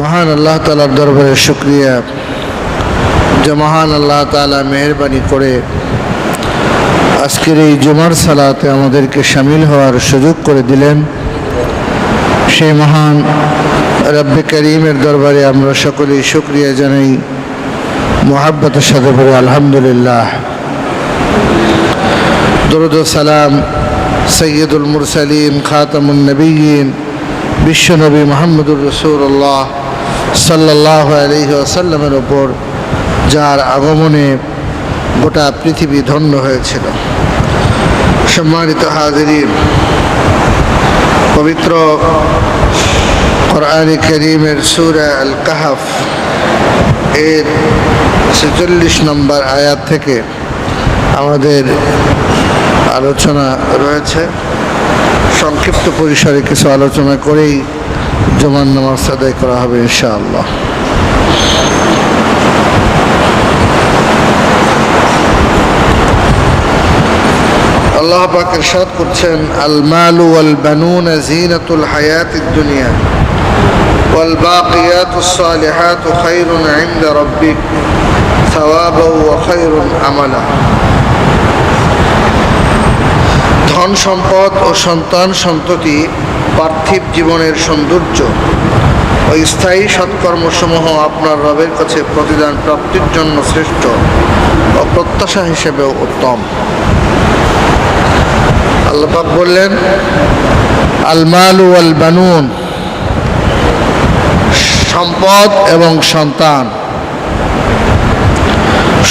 মহান আল্লাহ তালার দরবারে শুক্রিয়া। যে মহান আল্লাহ তালা মেহরবানি করে আজকের এই জুমার সালাতে আমাদেরকে সামিল হওয়ার সুযোগ করে দিলেন। সেই মহান রব্বে করিমের দরবারে আমরা সকলেই শুক্রিয়া জানাই। মোহাব্বতের সাথে বলে, আলহামদুলিল্লাহ। দরুদ সালাম সৈয়দুল মুরসালিন, খাতামুন নবীন বিশ্বনবী মোহাম্মদুর রসুল্লাহ সাল্লাহ আলহি আসাল্লামের ওপর যার আগমনে গোটা পৃথিবী ধন্য হয়েছিল। সম্মানিত হাজিরিন, পবিত্র কোরআন করিমের সুরা আল কাহাফ এর ছেচল্লিশ নম্বর আয়াত থেকে আমাদের আলোচনা রয়েছে। সংক্ষিপ্ত পরিসরে কিছু আলোচনা করেই জমান নামাজ আদায় করা হবে ইনশাআল্লাহ আল্লাহ পাক ইরশাদ করছেন আল মাল ওয়াল বানুন জিনাতুল হায়াতিদ দুনিয়া ওয়াল বাকিয়াতুস সালিহাতু খায়রুন ইনদা রাব্বিক সাওয়াবা ওয়া খায়রুন আমালা ধন সম্পদ ও সন্তান সন্ততি পার্থিব জীবনের সৌন্দর্য ও স্থায়ী সৎকর্মসমূহ আপনার রবের কাছে প্রতিদান প্রাপ্তির জন্য শ্রেষ্ঠ ও প্রত্যাশা হিসেবেও উত্তম। আল্লাপাক বললেন আলমালু আল বানুন, সম্পদ এবং সন্তান।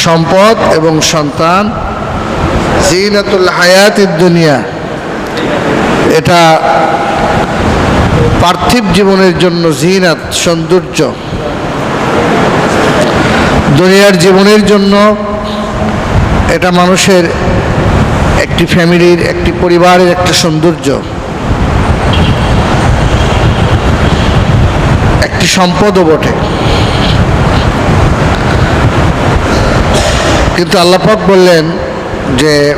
সম্পদ এবং সন্তান, জিনাতুল হায়াত দুনিয়া। এটা পার্থিব জীবনের জন্য জিনাত সৌন্দর্য। দুনিয়ার জীবনের জন্য এটা মানুষের একটি ফ্যামিলির, একটি পরিবারের একটা সৌন্দর্য। একটি সম্পদও বটে। কিন্তু আল্লাপাক বললেন যে,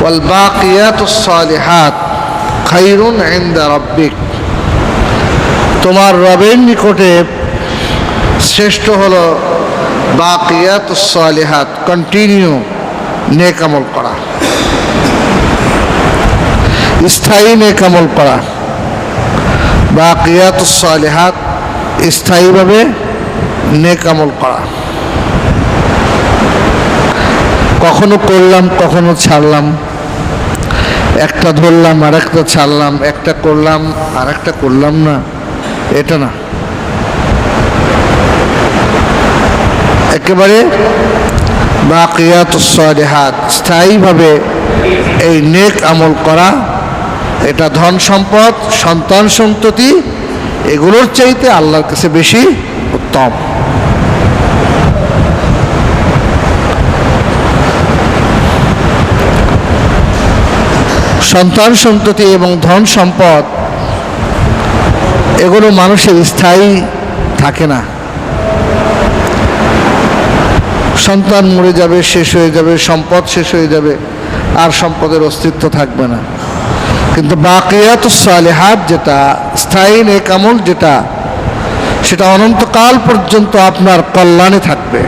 ওয়াল বাকিয়াত সালিহাত খাইরুন ইনদা রাব্বিক। তোমার রবের নিকটে শ্রেষ্ঠ হলো বাকিয়াত সালিহাত কন্টিনিউ নেকামল করা। স্থায়ী নেক আমল করা। বাকিয়াত সালিহাত স্থায়ীভাবে নেকামল করা। কখনো করলাম, কখনো ছাড়লাম। একটা ধরলাম আর একটা ছাড়লাম, একটা করলাম আর একটা করলাম না। এটা না। একেবারে বাকিয়াত স্থায়ীভাবে এই নেক আমল করা, এটা ধন সম্পদ, সন্তান সন্ততি, এগুলোর চাইতে আল্লাহর কাছে বেশি উত্তম। সন্তান সন্ততি এবং ধন সম্পদ এগুলো মানুষের স্থায়ী থাকে না। সন্তান মরে যাবে, শেষ হয়ে যাবে, সম্পদ শেষ হয়ে যাবে, আর সম্পদের অস্তিত্ব থাকবে না। কিন্তু বাকিয়াত সালেহাত যেটা, স্থায়ী নেকামল যেটা, সেটা অনন্তকাল পর্যন্ত আপনার কল্যাণে থাকবে।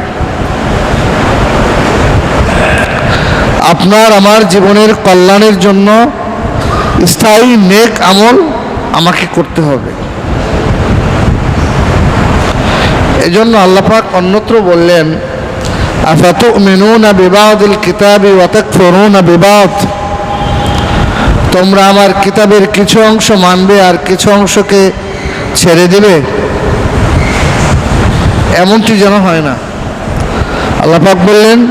আপনার আমার জীবনের কল্যাণের জন্য স্থায়ী নেক আমল আমাকে করতে হবে। এজন্য আল্লাপাক অন্যত্র বললেন আফাতু মেনুনা বিবাদিল কিতাবি ওয়াতাক ফরুনা বিবাদ? তোমরা আমার কিতাবের কিছু অংশ মানবে আর কিছু অংশকে ছেড়ে দিবে? এমনটি যেন হয় না। আল্লাপাক বললেন,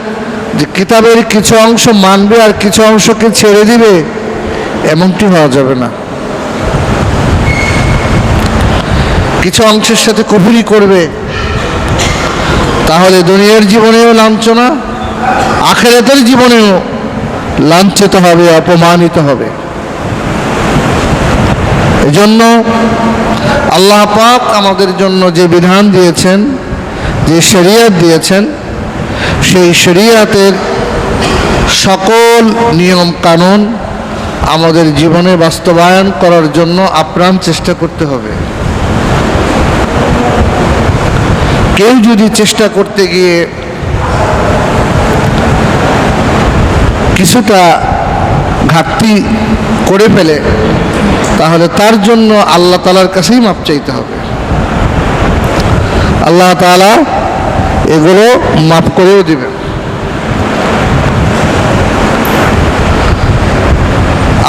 যে কিতাবের কিছু অংশ মানবে আর কিছু অংশকে ছেড়ে দিবে, এমনটি হওয়া যাবে না। কিছু অংশের সাথে কফিরি করবে তাহলে দুনিয়ার জীবনেও লাঞ্ছনা, আখেরাতের জীবনেও লাঞ্ছিত হবে, অপমানিত হবে। এজন্য আল্লাহ পাক আমাদের জন্য যে বিধান দিয়েছেন, যে শরিয়াত দিয়েছেন, সেই শরিয়াতের সকল নিয়ম কানুন আমাদের জীবনে বাস্তবায়ন করার জন্য আপ্রাণ চেষ্টা করতে হবে। কেউ যদি চেষ্টা করতে গিয়ে কিছুটা ঘাটতি করে ফেলে, তাহলে তার জন্য আল্লাহ তালার কাছেই মাপ চাইতে হবে। আল্লাহ তালা এগুলো মাপ করেও দিবেন।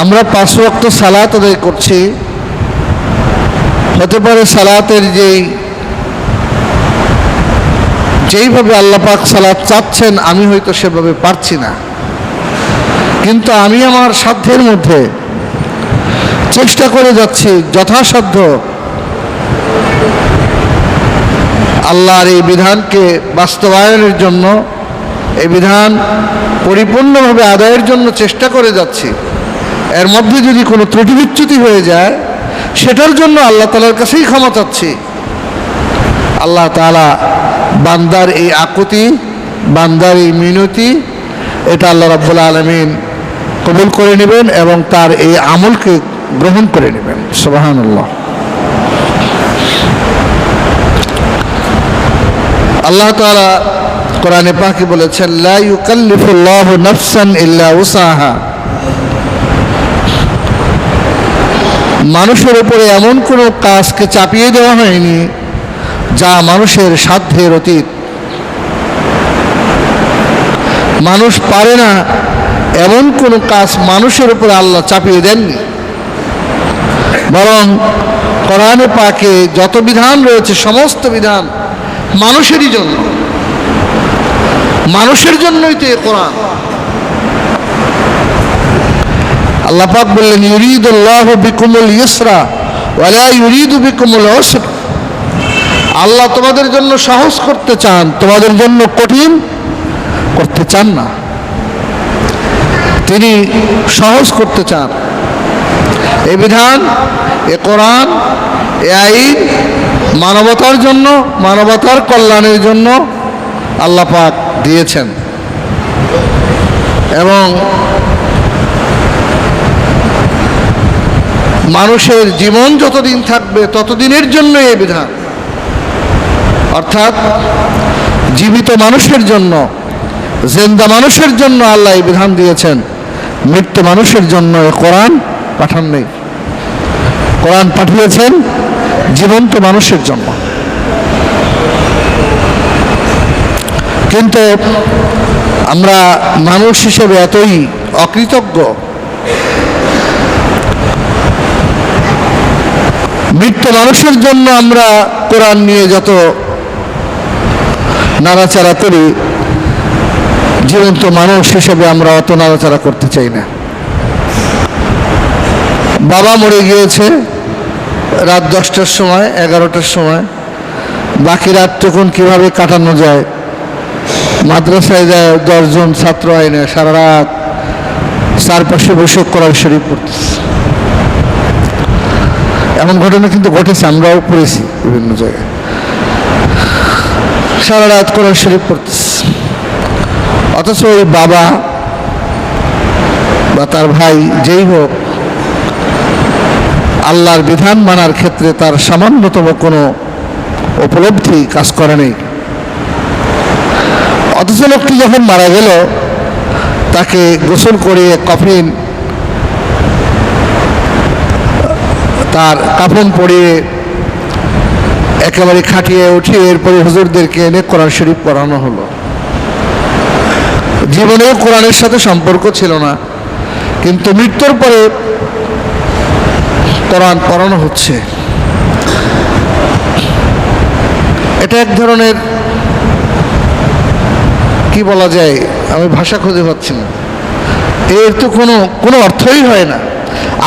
আমরা পাঁচ ওয়াক্ত সালাত আদায় করছি। হতে পারে সালাতের যেই যেইভাবে আল্লাহ পাক সালাত চাচ্ছেন, আমি হয়তো সেভাবে পারছি না। কিন্তু আমি আমার সাধ্যের মধ্যে চেষ্টা করে যাচ্ছি, যথাসাধ্য আল্লাহর এই বিধানকে বাস্তবায়নের জন্য, এই বিধান পরিপূর্ণভাবে আদায়ের জন্য চেষ্টা করে যাচ্ছি। এর মধ্যে যদি কোনো ত্রুটি বিচ্যুতি হয়ে যায়, সেটার জন্য আল্লাহ তালার কাছেই ক্ষমা চাচ্ছি। আল্লাহ তালা বান্দার এই আকুতি, বান্দার এই মিনতি, এটা আল্লাহ রাব্বুল আলমিন কবুল করে নেবেন এবং তার এই আমলকে গ্রহণ করে নেবেন। সুবাহান আল্লাহ তাআলা কোরআনে পাখি বলেছেন, লা ইউকাল্লিফুল্লাহু নাফসান ইল্লা উসাহা মানুষের উপরে এমন কোনো কাজকে চাপিয়ে দেওয়া হয়নি যা মানুষের সাধ্যের অতীত। মানুষ পারে না এমন কোনো কাজ মানুষের উপরে আল্লাহ চাপিয়ে দেননি। বরং কোরআনে পাকে যত বিধান রয়েছে, সমস্ত বিধান মানুষেরই জন্য। মানুষের জন্যই তো এ কোরআন। আল্লাহ পাক বললেন, ইউরিদুল্লাহ বিকুমুল ইসরা ওয়ালা ইউরিদু বিকুমুল উসর। আল্লাহ তোমাদের জন্য সাহস করতে চান, তোমাদের জন্য কঠিন করতে চান না। তিনি সহজ করতে চান। এ বিধান, এ কোরআন, এ আইন মানবতার জন্য, মানবতার কল্যাণের জন্য আল্লাহ পাক দিয়েছেন। এবং মানুষের জীবন যতদিন থাকবে ততদিনের জন্য এই বিধান। অর্থাৎ জীবিত মানুষের জন্য, জেন্দা মানুষের জন্য আল্লাহ এই বিধান দিয়েছেন। মৃত্যু মানুষের জন্য এ কোরআন পাঠান নেই। কোরআন পাঠিয়েছেন জীবন্ত মানুষের জন্য। কিন্তু আমরা মানুষ হিসেবে এতই অকৃতজ্ঞ। মৃত্যু মানুষের জন্য আমরা কোরআন নিয়ে যত নাড়াচাড়া করি, জীবন্ত মানুষ হিসেবে আমরা অত নাড়াচাড়া করতে চাই না। বাবা মরে গিয়েছে রাত দশটার সময়, এগারোটার সময়। বাকি রাত রাতটুকুন কীভাবে কাটানো যায়? মাদ্রাসায় যায়, দশজন ছাত্র আইনে সারা রাত চারপাশে বসে কোরআন শরীফ পড়তেছে। এমন ঘটনা কিন্তু ঘটেছে, আমরাও পড়েছি বিভিন্ন জায়গায়। সারা রাত কোরআন শরীফ পড়তেছে। অথচ ওই বাবা বা তার ভাই যেই হোক, আল্লাহর বিধান মানার ক্ষেত্রে তার সামান্যতম কোনো উপলব্ধি কাজ করে নেই। অথচ লোকটি যখন মারা গেল, তাকে গোসল করে কফিন, তার কাফন পরিয়ে একেবারে খাটিয়ে উঠিয়ে এরপরে হুজুরদেরকে এনে কোরআন শরীফ পড়ানো হলো। জীবনেও কোরআনের সাথে সম্পর্ক ছিল না, কিন্তু মৃত্যুর পরে কোরআন পড়ানো হচ্ছে। এটা এক ধরনের, কি বলা যায়, আমি ভাষা খুঁজে পাচ্ছি না। এর তো কোনো কোনো অর্থই হয় না।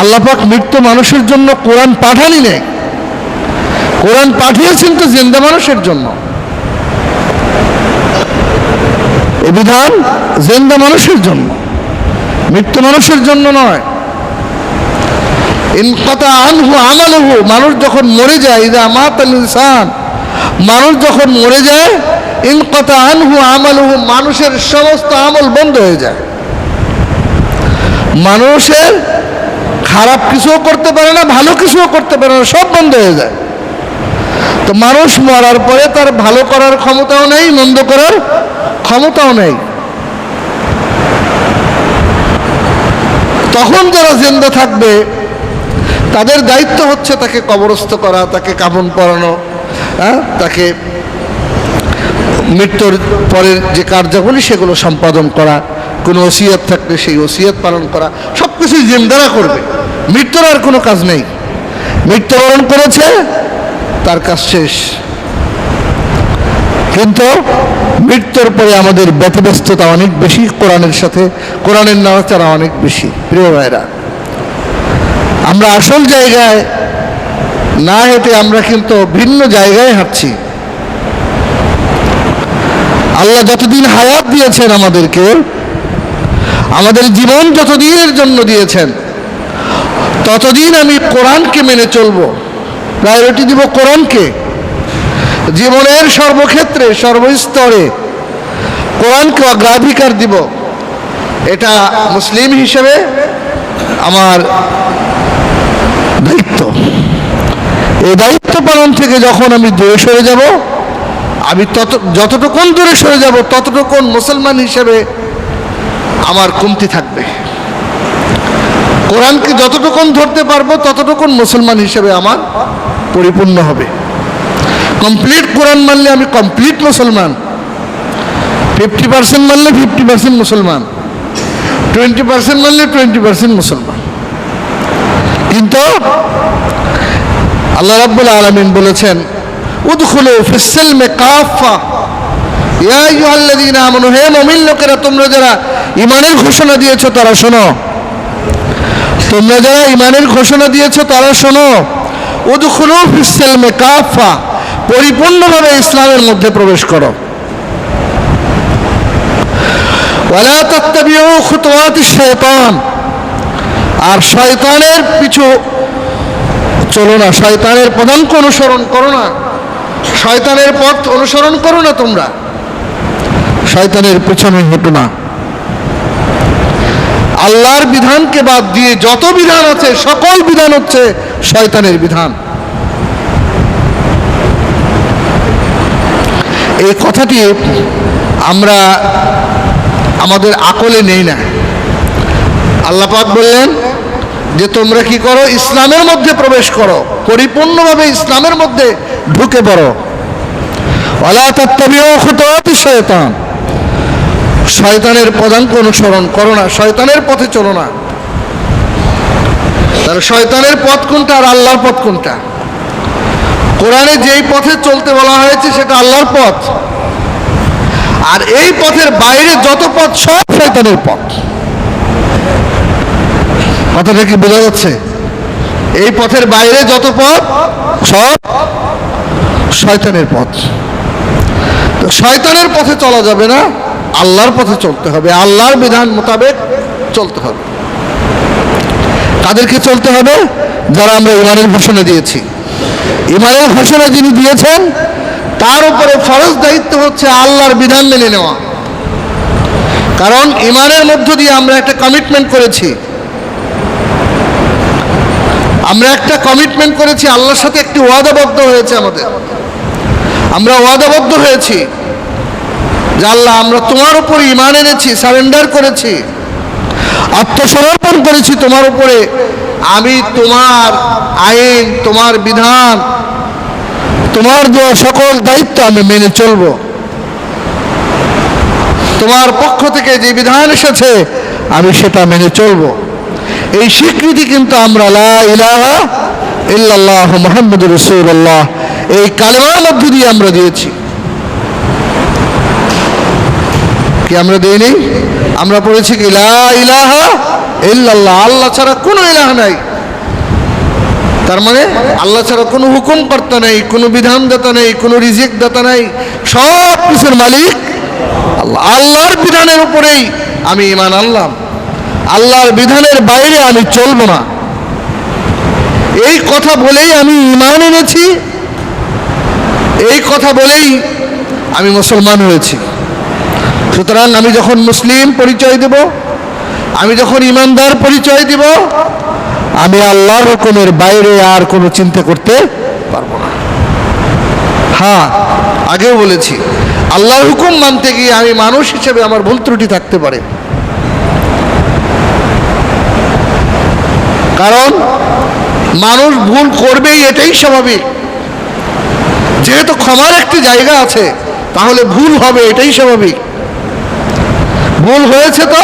আল্লাপাক মৃত্যু মানুষের জন্য কোরআন পাঠানি নেই। কোরআন পাঠিয়েছেন তো জিন্দা মানুষের জন্য। এ বিধান জিন্দা মানুষের জন্য, মৃত্যু মানুষের জন্য নয়। ইনকতা আনহু আমালহু, মানুষ যখন মরে যায়, ইদা মাত ইনসান, মানুষ যখন মরে যায় ইনকতা আনহু আমালহু, মানুষের সমস্ত আমল বন্ধ হয়ে যায়। মানুষের খারাপ কিছুও করতে পারে না, ভালো কিছুও করতে পারে না, সব বন্ধ হয়ে যায়। তো মানুষ মরার পরে তার ভালো করার ক্ষমতাও নেই, মন্দ করার ক্ষমতাও নেই। তখন যারা জিন্দা থাকবে, তাদের দায়িত্ব হচ্ছে তাকে কবরস্থ করা, তাকে কাফন পরানো হ্যাঁ? তাকে মৃত্যুর পরের যে কার্যাবলী, সেগুলো সম্পাদন করা, কোনো ওসিয়ত থাকলে সেই ওসিয়ত পালন করা সব কিছুই জিন্দারা করবে। মৃত্যুর আর কোনো কাজ নেই। মৃত্যুবরণ করেছে তার কাজ শেষ। কিন্তু মৃত্যুর পরে আমাদের ব্যতিব্যস্ততা অনেক বেশি, কোরআনের সাথে, কোরআনের নাড়াচাড়া অনেক বেশি, প্রিয় ভাইরা আমরা আসল জায়গায় না হেঁটে আমরা কিন্তু ভিন্ন জায়গায় হাঁটছি। আল্লাহ যতদিন হায়াত দিয়েছেন আমাদেরকে, আমাদের জীবন যতদিনের জন্য দিয়েছেন, ততদিন আমি কোরআনকে মেনে চলবো। প্রায়োরিটি দিব কোরআনকে। জীবনের সর্বক্ষেত্রে, সর্বস্তরে কোরআনকে অগ্রাধিকার দিব। এটা মুসলিম হিসেবে আমার দায়িত্ব। এই দায়িত্ব পালন থেকে যখন আমি দূরে সরে যাব, আমি তত, যতটুকুন দূরে সরে যাব, ততটুকুন মুসলমান হিসেবে আমার কমতি থাকবে। কোরআনকে যতটুকুন ধরতে পারব, ততটুকুন মুসলমান হিসেবে আমার পরিপূর্ণ হবে। কমপ্লিট কোরআন মানলে আমি কমপ্লিট মুসলমান। ফিফটি পার্সেন্ট মানলে ফিফটি পার্সেন্ট মুসলমান। টোয়েন্টি পার্সেন্ট মানলে টোয়েন্টি পার্সেন্ট মুসলমান। কিন্তু আল্লাহ রাব্বুল আলামিন বলেছেন, উদখুলু ফিসসিলমে কাফা হে লোকেরা, তোমরা যারা ঈমানের ঘোষণা দিয়েছ, তারা শোনো। তোমরা যারা ঈমানের ঘোষণা দিয়েছ, তারা শোনো। পরিপূর্ণভাবে ইসলামের মধ্যে প্রবেশ করো। ওয়ালা শাইতান। আর শয়তানের পিছু চলো না, শয়তানের পদাঙ্ক অনুসরণ করো না। শয়তানের পথ অনুসরণ করো না তোমরা। শয়তানের পেছনে হেঁটো না। আল্লাহর বিধানকে বাদ দিয়ে যত বিধান আছে, সকল বিধান হচ্ছে শয়তানের বিধান। এই কথাটি আমরা আমাদের আকলে নেই না। আল্লাহ পাক বললেন যে, তোমরা কি করো? ইসলামের মধ্যে প্রবেশ করো। পরিপূর্ণভাবে ইসলামের মধ্যে ঢুকে পড়ো। শয়তান। শয়তানের পদাঙ্ক অনুসরণ করো না। শয়তানের পথে চলো না। তাহলে শয়তানের পথ কোনটা আর আল্লাহর পথ কোনটা? কোরআনে যেই পথে চলতে বলা হয়েছে সেটা আল্লাহর পথ। আর এই পথের বাইরে যত পথ সব শয়তানের পথ। কথাটা কি বোঝা যাচ্ছে? এই পথের বাইরে যত পথ সব শয়তানের পথ। তো শয়তানের পথে চলা যাবে না, আল্লাহর পথে চলতে হবে। আল্লাহর বিধান মোতাবেক চলতে হবে। তাদেরকে চলতে হবে, যারা আমরা ইমানের ঘোষণা দিয়েছি। ইমানের ঘোষণা যিনি দিয়েছেন, তার উপরে ফরজ দায়িত্ব হচ্ছে আল্লাহর বিধান মেনে নেওয়া। কারণ ইমানের মধ্য দিয়ে আমরা একটা কমিটমেন্ট করেছি। আমরা একটা কমিটমেন্ট করেছি, আল্লাহর সাথে একটি ওয়াদাবদ্ধ হয়েছে আমাদের। আমরা ওয়াদাবদ্ধ হয়েছি যে আল্লাহ, আমরা তোমার উপর ইমান এনেছি সারেন্ডার করেছি। আত্মসমর্পণ করেছি তোমার উপরে। আমি তোমার আইন, তোমার বিধান, তোমার দেওয়া সকল দায়িত্ব আমি মেনে চলব। তোমার পক্ষ থেকে যে বিধান এসেছে, আমি সেটা মেনে চলব। এই স্বীকৃতি কিন্তু আমরা ইলাহা ইল্লাল্লাহ মুহাম্মদ রসুল্লাহ এই কালেমার মধ্য দিয়ে আমরা দিয়েছি। কি আমরা দিইনি? আমরা পড়েছি কি ইলাহা আল্লাহ ছাড়া কোনো ইলাহ নাই। তার মানে আল্লাহ ছাড়া কোনো হুকুম কর্তা নেই, কোনো বিধান দাতা নেই, কোনো রিজিক দাতা নেই, সব কিছুর মালিক আল্লাহ। আল্লাহর বিধানের উপরেই আমি ইমান আনলাম। আল্লাহর বিধানের বাইরে আমি চলবো না। এই কথা বলেই আমি ইমান এনেছি, এই কথা বলেই আমি মুসলমান হয়েছি। সুতরাং আমি যখন মুসলিম পরিচয় দেব, আমি যখন ইমানদার পরিচয় দিব, আমি আল্লাহর হুকুমের বাইরে আর কোনো চিন্তা করতে পারব না। হ্যাঁ আগেও বলেছি, আল্লাহর হুকুম মানতে গিয়ে আমি মানুষ হিসেবে আমার ভুল ত্রুটি থাকতে পারে। কারণ মানুষ ভুল করবেই এটাই স্বাভাবিক। যেহেতু ক্ষমার একটি জায়গা আছে, তাহলে ভুল হবে এটাই স্বাভাবিক। ভুল হয়েছে তো?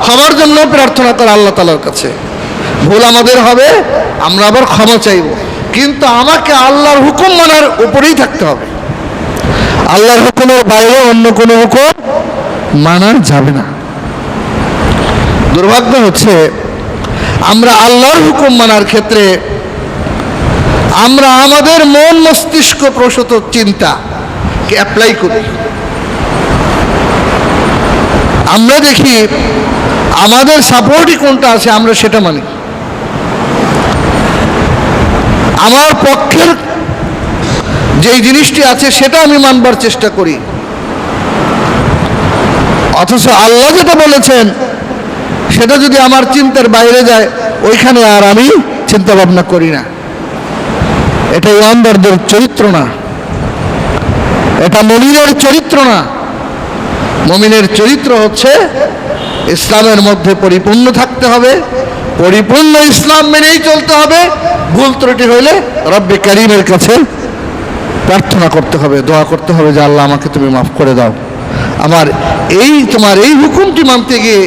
ক্ষমার জন্য প্রার্থনা করা আল্লাহ তালার কাছে। ভুল আমাদের হবে, আমরা আবার ক্ষমা চাইব। কিন্তু আমাকে আল্লাহর হুকুম মানার উপরেই থাকতে হবে। আল্লাহর হুকুমের বাইরে অন্য কোনো হুকুম মানা যাবে না। দুর্ভাগ্য হচ্ছে, আমরা আল্লাহর হুকুম মানার ক্ষেত্রে আমরা আমাদের মন মস্তিষ্ক প্রসূত চিন্তাকে অ্যাপ্লাই করি। আমরা দেখি আমাদের সাপোর্টই কোনটা আছে, আমরা সেটা মানি। আমার পক্ষের যেই জিনিসটি আছে সেটা আমি মানবার চেষ্টা করি। অথচ আল্লাহ যেটা বলেছেন, সেটা যদি আমার চিন্তার বাইরে যায়, ওইখানে আর আমি চিন্তা ভাবনা করি না। এটা ইমানদারদের চরিত্র না। এটা মমিনের চরিত্র না। মমিনের চরিত্র হচ্ছে ইসলামের মধ্যে পরিপূর্ণ থাকতে হবে, পরিপূর্ণ ইসলাম মেনেই চলতে হবে, ভুল ত্রুটি হইলে রব্বে করিমের কাছে প্রার্থনা করতে হবে, দোয়া করতে হবে যে আল্লাহ আমাকে তুমি মাফ করে দাও। আমার এই, তোমার এই হুকুমটি মানতে গিয়ে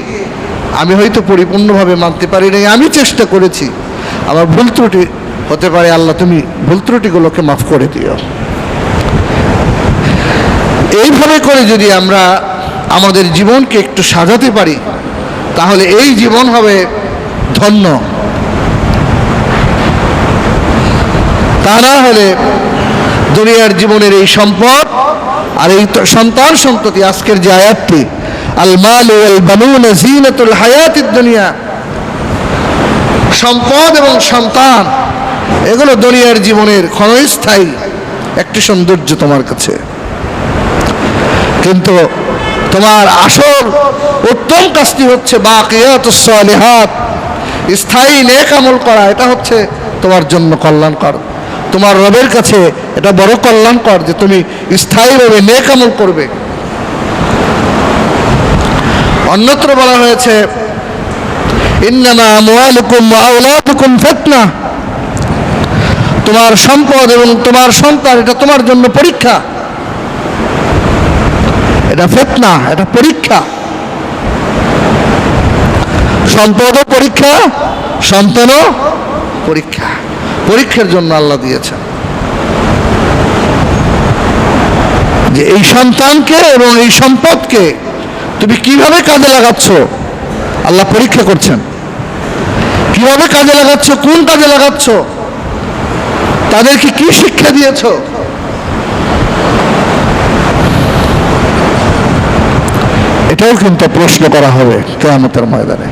আমি হয়তো পরিপূর্ণভাবে মানতে পারি নাই, আমি চেষ্টা করেছি। আমার ভুল ত্রুটি হতে পারে, আল্লাহ তুমি ভুল ত্রুটিগুলোকে মাফ করে দিও। এইভাবে করে যদি আমরা আমাদের জীবনকে একটু সাজাতে পারি, তাহলে এই জীবন হবে ধন্য। তা না হলে দুনিয়ার জীবনের এই সম্পদ আর এই সন্তান সন্ততি আজকের যে আয়াতটি আল মাল ওয়াল বানুন জিনাতুল দুনিয়া, সম্পদ এবং সন্তান, এগুলো দুনিয়ার জীবনের ক্ষণস্থায়ী একটি সৌন্দর্য তোমার কাছে। কিন্তু তোমার আসল উত্তম কাজটি হচ্ছে বাকিয়াতুস সালিহাত স্থায়ী নেক আমল করা, এটা হচ্ছে তোমার জন্য কল্যাণকর। তোমার রবের কাছে এটা বড় কল্যাণকর যে তুমি স্থায়ীভাবে নেক আমল করবে। অন্যত্র বলা হয়েছে তোমার সম্পদ এবং তোমার সন্তান, এটা তোমার জন্য পরীক্ষা। এটা ফেতনা, এটা পরীক্ষা। সম্পদও পরীক্ষা সন্তানও পরীক্ষা। পরীক্ষার জন্য আল্লাহ দিয়েছেন। যে এই সন্তানকে এবং এই সম্পদকে তুমি কীভাবে কাজে লাগাচ্ছ, আল্লাহ পরীক্ষা করছেন। কীভাবে কাজে লাগাচ্ছ, কোন কাজে লাগাচ্ছ, তাদেরকে কি শিক্ষা দিয়েছ এটাও কিন্তু প্রশ্ন করা হবে কেয়ামতের ময়দানে।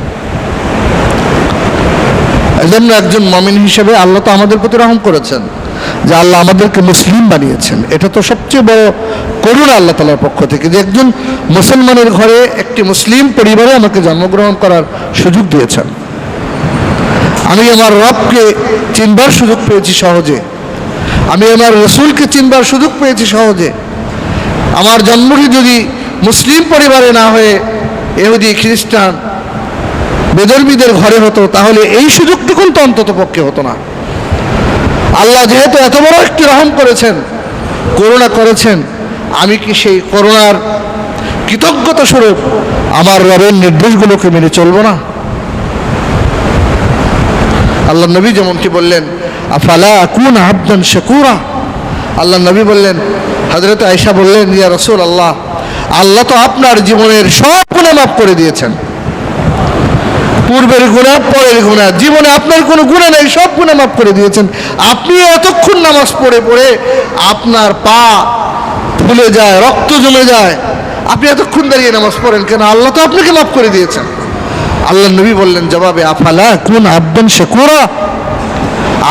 এজন্য একজন মমিন হিসেবে আল্লাহ তো আমাদের প্রতি রহম করেছেন যে আল্লাহ আমাদেরকে মুসলিম বানিয়েছেন। এটা তো সবচেয়ে বড় করুণা আল্লাহ তালার পক্ষ থেকে যে একজন মুসলমানের ঘরে একটি মুসলিম পরিবারে আমাকে জন্মগ্রহণ করার সুযোগ দিয়েছেন। আমি আমার রবকে চিনবার সুযোগ পেয়েছি সহজে। আমি আমার রসুলকে চিনবার সুযোগ পেয়েছি সহজে। আমার জন্মটি যদি মুসলিম পরিবারে না হয়ে এহুদি খ্রিস্টান বেদর্মীদের ঘরে হতো, তাহলে এই সুযোগটুকুন তো অন্তত পক্ষে হতো না। আল্লাহ যেহেতু এত বড় একটি রহম করেছেন, করুণা করেছেন, আমি কি সেই করুণার কৃতজ্ঞতা স্বরূপ আমার রবের নির্দেশগুলোকে মেনে চলবো না? আল্লাহ নবী যেমনটি বললেন, আফালা কুন আবদান শাকুরা? আল্লাহ নবী বললেন হজরত আয়সা বললেন, ইয়া রসুল আল্লাহ আল্লাহ তো আপনার জীবনের সব গুণে মাফ করে দিয়েছেন। পূর্বের গুণা, পরের গুণা, জীবনে আপনার কোনো গুণা নেই, সব গুণা মাফ করে দিয়েছেন। আপনি এতক্ষণ নামাজ পড়ে পড়ে আপনার পা ফুলে যায়, রক্ত জমে যায়। আপনি এতক্ষণ দাঁড়িয়ে নামাজ পড়েন কেন? আল্লাহ তো আপনাকে মাফ করে দিয়েছেন। আল্লাহ নবী বললেন জবাবে, আফালা কোন আব্বান শেকুরা?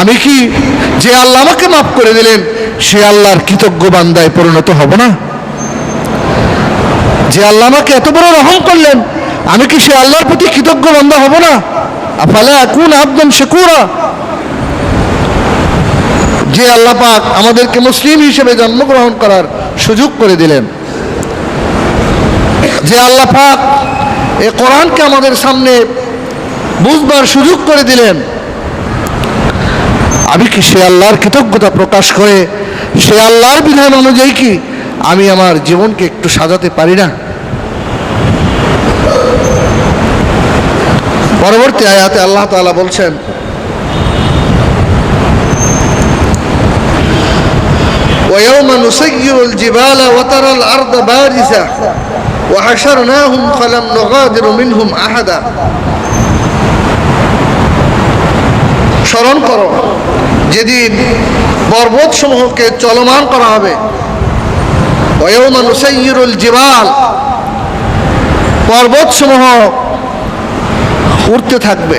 আমি কি যে আল্লাহ আমাকে মাফ করে দিলেন, সে আল্লাহর কৃতজ্ঞ বান্দায় পরিণত হব না? যে আল্লাহ আমাকে এত বড় রহম করলেন, আমি কি সে আল্লাহর প্রতি কৃতজ্ঞ বান্দা হব না? আফালা কোন আব্দান শেকুরা। যে আল্লাহ পাক আমাদেরকে মুসলিম হিসেবে জন্মগ্রহণ করার সুযোগ করে দিলেন। যে আল্লাহ পাক এ কোরআনকে আমাদের সামনে বুঝবার সুযোগ করে দিলেন, আমি কি সে আল্লাহর কৃতজ্ঞতা প্রকাশ করে, সে আল্লাহর বিধান অনুযায়ী কি আমি আমার জীবনকে একটু সাজাতে পারি না পরবর্তী আয়াতে আল্লাহ তাআলা বলছেন ويوم نسير الجبال وترى الأرض بارزة وحشرناهم فلم نغادر منهم أحدا স্মরণ করো যেদিন পর্বত সমূহকে চলমান করা হবে ওয়ৌমা নুসাইয়িরুল জিবাল। পর্বত সমূহ উঠতে থাকবে।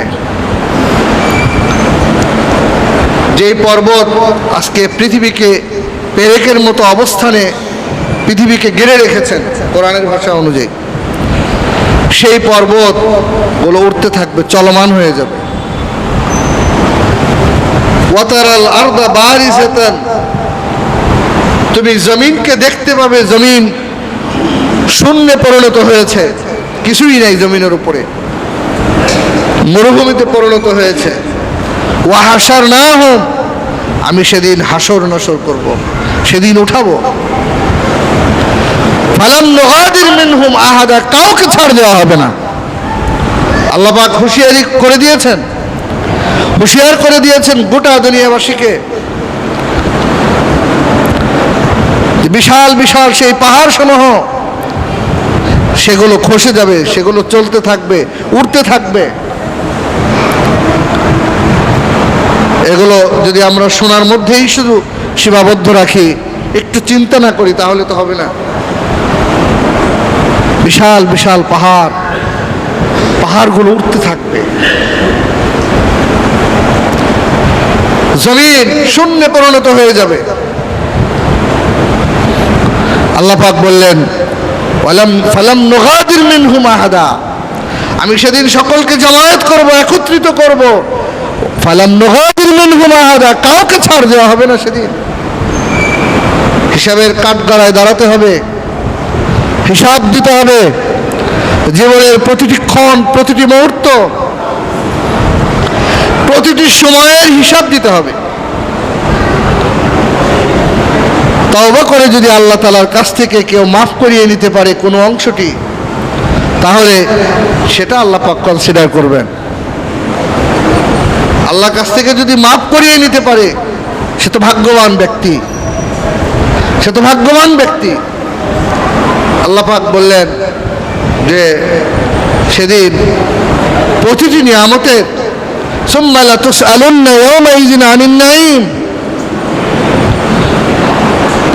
যেই পর্বত আজকে পৃথিবীকে পেরেকের মতো অবস্থানে পৃথিবীকে ঘিরে রেখেছেন, কোরআনের ভাষা অনুযায়ী। সেই পর্বতগুলো উঠতে থাকবে, চলমান হয়ে যাবে। ওয়াতারাল আরদা বারিসাতান তুমি জমিনকে দেখতে পাবে, জমিন শূন্যে পরিণত হয়েছে। কিছুই নাই জমিনের উপরে। মরুভূমিতে পরিণত হয়েছে। ওয়াহাসার না হোম আমি সেদিন হাসর নসর করব, সেদিন উঠাবো। ফালাম নগাদির মিনহুম আহাদা, কাউকে ছাড় দেওয়া হবে না। আল্লাহ পাক হুঁশিয়ারি করে দিয়েছেন। হুঁশিয়ার করে দিয়েছেন গোটা দুনিয়াবাসীকে যে বিশাল বিশাল সেই পাহাড় সমূহ। সেগুলো খসে যাবে, সেগুলো চলতে থাকবে উঠতে থাকবে। এগুলো যদি আমরা শোনার মধ্যেই শুধু সীমাবদ্ধ রাখি, একটু চিন্তা না করি, তাহলে তো হবে না। বিশাল বিশাল পাহাড়, পাহাড়গুলো উঠতে থাকবে। জমিন শূন্যে পরিণত হয়ে যাবে। আল্লাহ পাক বললেন, ওয়ালাম, ফালাম নুগাদির মিনহুম আহাদা। আমি সেদিন সকলকে জামায়াত করব, একত্রিত করব। ফালাম নুগাদির মিনহুম আহাদা। কাউকে ছাড় দেওয়া হবে না সেদিন। হিসাবের কাঠগড়ায় দাঁড়াতে হবে, হিসাব দিতে হবে। জীবনের প্রতিটি ক্ষণ, প্রতিটি মুহূর্ত, প্রতিটি সময়ের হিসাব দিতে হবে। তওবা করে যদি আল্লাহ তালার কাছ থেকে কেউ মাফ করিয়ে নিতে পারে কোনো অংশটি, তাহলে সেটা আল্লাহ পাক কনসিডার করবেন। আল্লাহ কাছ থেকে যদি মাফ করিয়ে নিতে পারে, সে তো ভাগ্যবান ব্যক্তি। সে তো ভাগ্যবান ব্যক্তি। আল্লাহ পাক বললেন যে, সেদিন প্রতিটি নিয়ামতের সুম্মালা তুসআলুন্না ইয়াওমাইযিন আনিন নাঈম।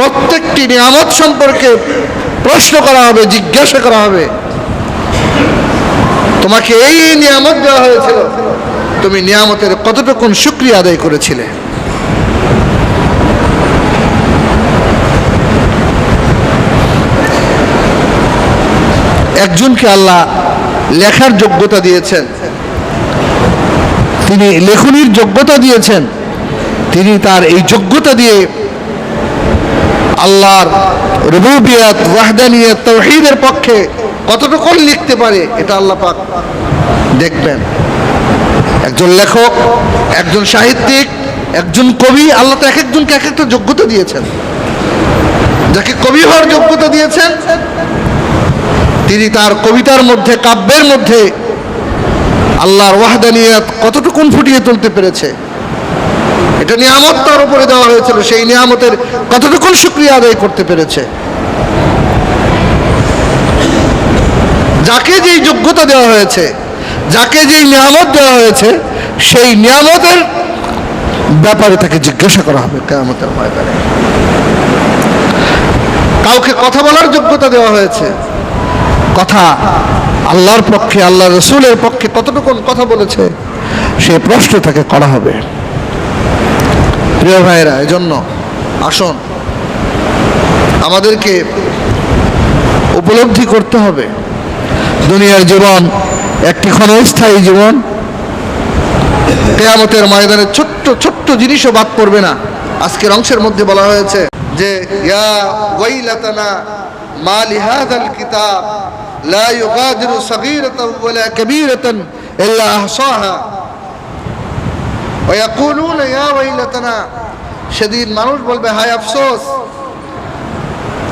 প্রত্যেকটি নিয়ামত সম্পর্কে প্রশ্ন করা হবে, জিজ্ঞাসা করা হবে। তোমাকে এই নিয়ামত দেওয়া হয়েছিল। তুমি নিয়ামতের কতটুকুন শুক্রিয়া আদায় করেছিলে। একজনকে আল্লাহ লেখার যোগ্যতা দিয়েছেন। তিনি লেখনির যোগ্যতা দিয়েছেন। তিনি তার এই যোগ্যতা দিয়ে আল্লাহর রবুবিয়াত, ওয়াহদানিয়াত তৌহিদের পক্ষে কতটুকু লিখতে পারে, এটা আল্লাহ পাক দেখবেন। একজন লেখক, একজন সাহিত্যিক, একজন কবি, আল্লাহ তো এক একজনকে এক একটা যোগ্যতা দিয়েছেন। যাকে কবি হওয়ার যোগ্যতা দিয়েছেন, তিনি তার কবিতার মধ্যে, কাব্যের মধ্যে আল্লাহর ওয়াহদানিয়াত কতটুকুন ফুটিয়ে তুলতে পেরেছে। এটা নিয়ামত তার উপরে দেওয়া হয়েছিল, সেই নিয়ামতের কতটুকুন শুক্রিয়া আদায় করতে পেরেছে। যাকে যেই যোগ্যতা দেওয়া হয়েছে, যাকে যেই নিয়ামত দেওয়া হয়েছে, সেই নিয়ামতের ব্যাপারে তাকে জিজ্ঞাসা করা হবে কেয়ামতের ময়দানে। কাউকে কথা বলার যোগ্যতা দেওয়া হয়েছে, কথা আল্লাহর পক্ষে আল্লাহ রসুলের পক্ষে কতটুকু কথা বলেছে, সে প্রশ্ন তাকে করা হবে। প্রিয় ভাইরা এজন্য আসুন। আমাদেরকে উপলব্ধি করতে হবে। দুনিয়ার জীবন একটি ক্ষণস্থায়ী জীবন। কেয়ামতের ময়দানে ছোট্ট ছোট্ট জিনিসও বাদ পড়বে না। আজকের অংশের মধ্যে বলা হয়েছে যে কিতাব, লা ইউগাদিরু ওয়ালা কাবীরাতান ইল্লা আহসাহা ওয়া ইয়াকুলুনা ইয়া ওয়াইলাতানা সেদিন মানুষ বলবে হায় আফসোস।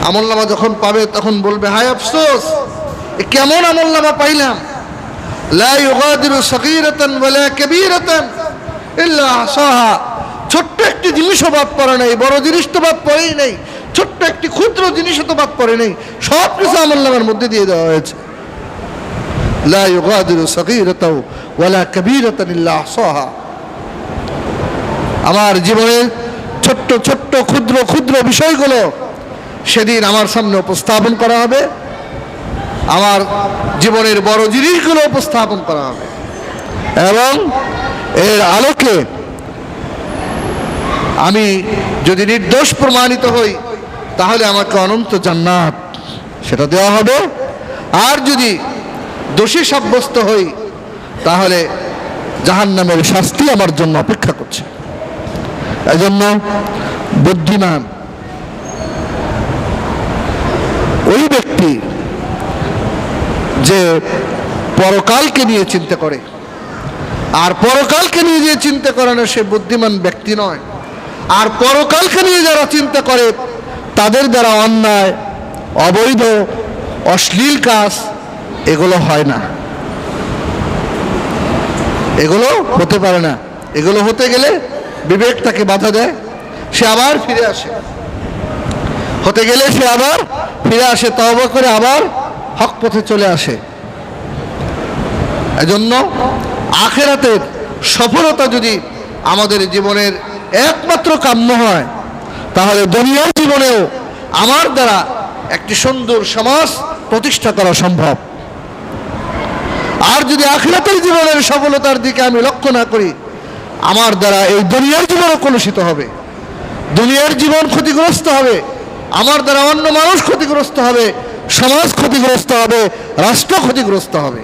আমলনামা যখন পাবে, তখন বলবে হায় আফসোস। কেমন আমলনামা পাইলাম। ছোট্ট একটি জিনিসও বাদ পড়ে নাই, বড় জিনিস তো বাদ পড়েই নাই, ছোট্ট একটি ক্ষুদ্র জিনিসও তো বাদ পড়ে নাই, সব কিছু আমলনামার মধ্যে দিয়ে দেওয়া হয়েছে। লা ইউগাদিরু সাগীরাতাও ওয়ালা কাবীরাতান ইল্লা আহসাহা। আমার জীবনের ছোট্ট ছোট্ট, ক্ষুদ্র ক্ষুদ্র বিষয়গুলো সেদিন আমার সামনে উপস্থাপন করা হবে। আমার জীবনের বড় জিনিসগুলো উপস্থাপন করা হবে। এবং এর আলোকে আমি যদি নির্দোষ প্রমাণিত হই, তাহলে আমাকে অনন্ত জান্নাত সেটা দেওয়া হবে। আর যদি দোষী সাব্যস্ত হই, তাহলে জাহান্নামের শাস্তি আমার জন্য অপেক্ষা করছে। এজন্য বুদ্ধিমান। ওই ব্যক্তি যে পরকালকে নিয়ে চিন্তা করে, আর পরকালকে নিয়ে যে চিন্তা করে না, সে বুদ্ধিমান ব্যক্তি নয়। আর পরকালকে নিয়ে যারা চিন্তা করে, তাদের দ্বারা অন্যায়, অবৈধ, অশ্লীল কাজ, এগুলো হয় না। এগুলো হতে পারে না। এগুলো হতে গেলে বিবেক তাকে বাধা দেয়, সে আবার ফিরে আসে। হতে গেলে সে আবার ফিরে আসে তবা করে আবার হক পথে চলে আসে। এজন্য আখেরাতের সফলতা যদি আমাদের জীবনের একমাত্র কাম্য হয়, তাহলে দুনিয়ার জীবনেও আমার দ্বারা একটি সুন্দর সমাজ প্রতিষ্ঠা করা সম্ভব। আর যদি আখিরাতের জীবনের সফলতার দিকে আমি লক্ষ্য না করি আমার দ্বারা এই দুনিয়ার জীবনও কলুষিত হবে। দুনিয়ার জীবন ক্ষতিগ্রস্ত হবে। আমার দ্বারা অন্য মানুষ ক্ষতিগ্রস্ত হবে, সমাজ ক্ষতিগ্রস্ত হবে, রাষ্ট্র ক্ষতিগ্রস্ত হবে।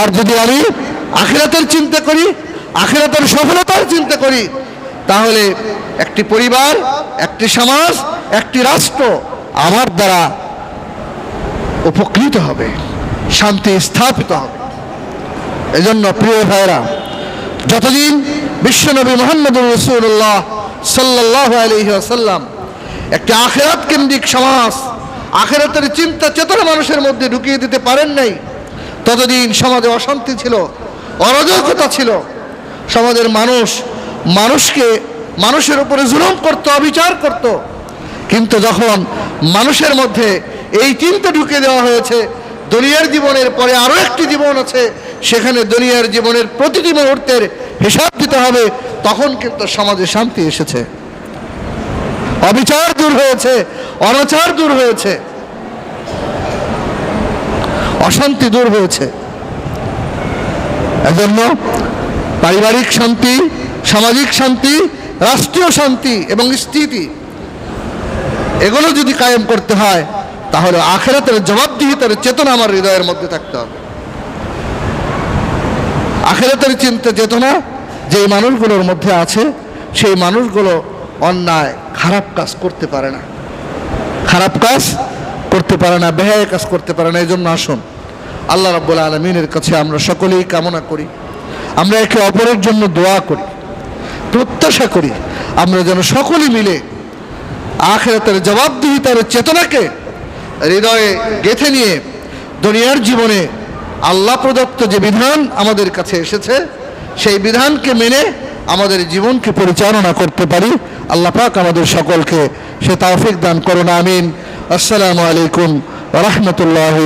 আর যদি আমি আখেরাতের চিন্তা করি, আখেরাতের সফলতার চিন্তা করি, তাহলে একটি পরিবার, একটি সমাজ, একটি রাষ্ট্র আমার দ্বারা উপকৃত হবে, শান্তি স্থাপিত হবে। এজন্য প্রিয় ভাইরা যতদিন বিশ্বনবী মোহাম্মদ রসুল্লাহ সাল্লাহ আলহি আসাল্লাম একটি আখেরাত কেন্দ্রিক সমাজ, আখেরাতের চিন্তা চেতনা মানুষের মধ্যে ঢুকিয়ে দিতে পারেন নাই, ততদিন সমাজে অশান্তি ছিল, অরাজকতা ছিল, সমাজের মানুষ মানুষকে, মানুষের উপরে জুলুম করত, অবিচার করত, কিন্তু যখন মানুষের মধ্যে এই চিন্তা ঢুকে দেওয়া হয়েছে, দুনিয়ার জীবনের পরে আরও একটি জীবন আছে সেখানে দুনিয়ার জীবনের প্রতিটি মুহূর্তের হিসাব দিতে হবে, তখন কিন্তু সমাজে শান্তি এসেছে। অবিচার দূর হয়েছে, অনাচার দূর হয়েছে, অশান্তি দূর হয়েছে। এজন্য পারিবারিক শান্তি, সামাজিক শান্তি, রাষ্ট্রীয় শান্তি এবং স্থিতি, এগুলো যদি কায়েম করতে হয়, তাহলে আখেরাতের জবাবদিহিতার চেতনা আমার হৃদয়ের মধ্যে থাকতে হবে। আখেরাতের চিন্তা চেতনা যে মানুষগুলোর মধ্যে আছে, সেই মানুষগুলো অন্যায়, খারাপ কাজ করতে পারে না। খারাপ কাজ করতে পারে না, বেহায় কাজ করতে পারে না এই জন্য আসুন। আল্লাহ রাব্বুল আলমিনের কাছে আমরা সকলেই কামনা করি। আমরা একে অপরের জন্য দোয়া করি, প্রত্যাশা করি। আমরা যেন সকলে মিলে আখেরাতের জবাবদিহিতার চেতনাকে হৃদয়ে গেথে নিয়ে দুনিয়ার জীবনে আল্লাহ প্রদত্ত যে বিধান আমাদের কাছে এসেছে, সেই বিধানকে মেনে আমাদের জীবনকে পরিচালনা করতে পারি। আল্লাহ পাক আমাদের সকলকে সে তাওফিক দান করুন, আমিন। আসসালামু আলাইকুম রহমতুল্লাহ